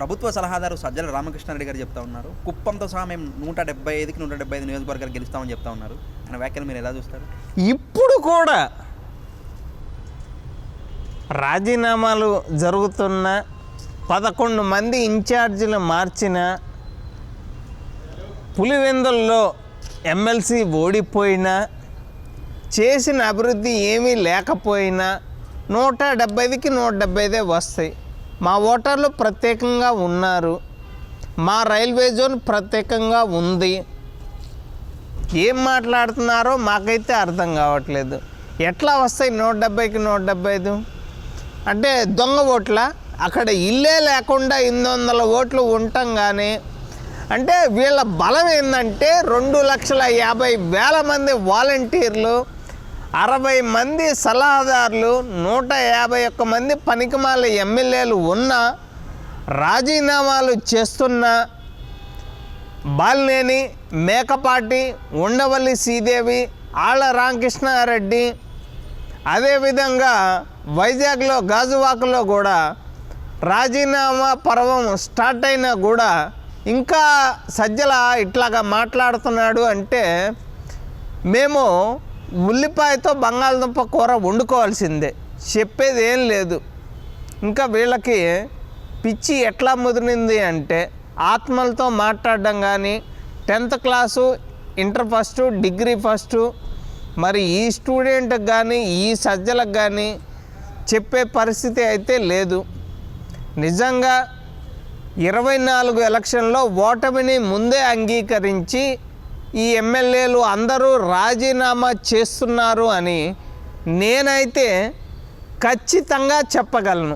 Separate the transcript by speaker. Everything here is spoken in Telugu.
Speaker 1: ప్రభుత్వ సలహాదారు సజ్జల రామకృష్ణారెడ్డి గారు చెప్తా ఉన్నారు. కుప్పంతో సహా మేము నూట డెబ్బై ఐదుకి నూట డెబ్బై ఐదు నియోజకవర్గాలు గెలుస్తామని చెప్తా ఉన్నారు. ఆయన వ్యాఖ్యలు మీరు ఎలా చూస్తారు?
Speaker 2: ఇప్పుడు కూడా రాజీనామాలు జరుగుతున్న పదకొండు మంది ఇన్ఛార్జీలు మార్చిన పులివెందుల్లో ఎమ్మెల్సీ ఓడిపోయినా చేసిన అభివృద్ధి ఏమీ లేకపోయినా నూట డెబ్బైకి నూట డెబ్బైదే వస్తాయి. మా ఓటర్లు ప్రత్యేకంగా ఉన్నారు. మా రైల్వే జోన్ ప్రత్యేకంగా ఉంది. ఏం మాట్లాడుతున్నారో మాకైతే అర్థం కావట్లేదు. ఎట్లా వస్తాయి నూట డెబ్బైకి నూట డెబ్బై ఐదు? అంటే దొంగ ఓట్ల? అక్కడ ఇల్లే లేకుండా ఎనిమిది వందల ఓట్లు ఉండటం కానీ అంటే వీళ్ళ బలం ఏంటంటే రెండు లక్షల యాభై వేల మంది వాలంటీర్లు అరవై మంది సలహాదారులు నూట యాభై ఒక్క మంది పనికిమాల ఎమ్మెల్యేలు ఉన్నా రాజీనామాలు చేస్తున్న బాలినేని మేకపాటి ఉండవల్లి శ్రీదేవి ఆళ్ళ రామకృష్ణారెడ్డి అదేవిధంగా వైజాగ్లో గాజువాకలో కూడా రాజీనామా పర్వం స్టార్ట్ అయినా కూడా ఇంకా సజ్జల ఇట్లాగా మాట్లాడుతున్నాడు అంటే మేము ఉల్లిపాయతో బంగాళదుంప కూర వండుకోవాల్సిందే. చెప్పేది ఏం లేదు. ఇంకా వీళ్ళకి పిచ్చి ఎట్లా ముదిరింది అంటే ఆత్మలతో మాట్లాడడం కానీ tenth class inter first degree first మరి ఈ స్టూడెంట్కి కానీ ఈ సజ్జలకు కానీ చెప్పే పరిస్థితి అయితే లేదు. నిజంగా ఇరవై నాలుగు ఎలక్షన్లో ఓటమిని ముందే అంగీకరించి ఈ ఎమ్మెల్యేలు అందరూ రాజీనామా చేస్తున్నారు అని నేనైతే ఖచ్చితంగా చెప్పగలను.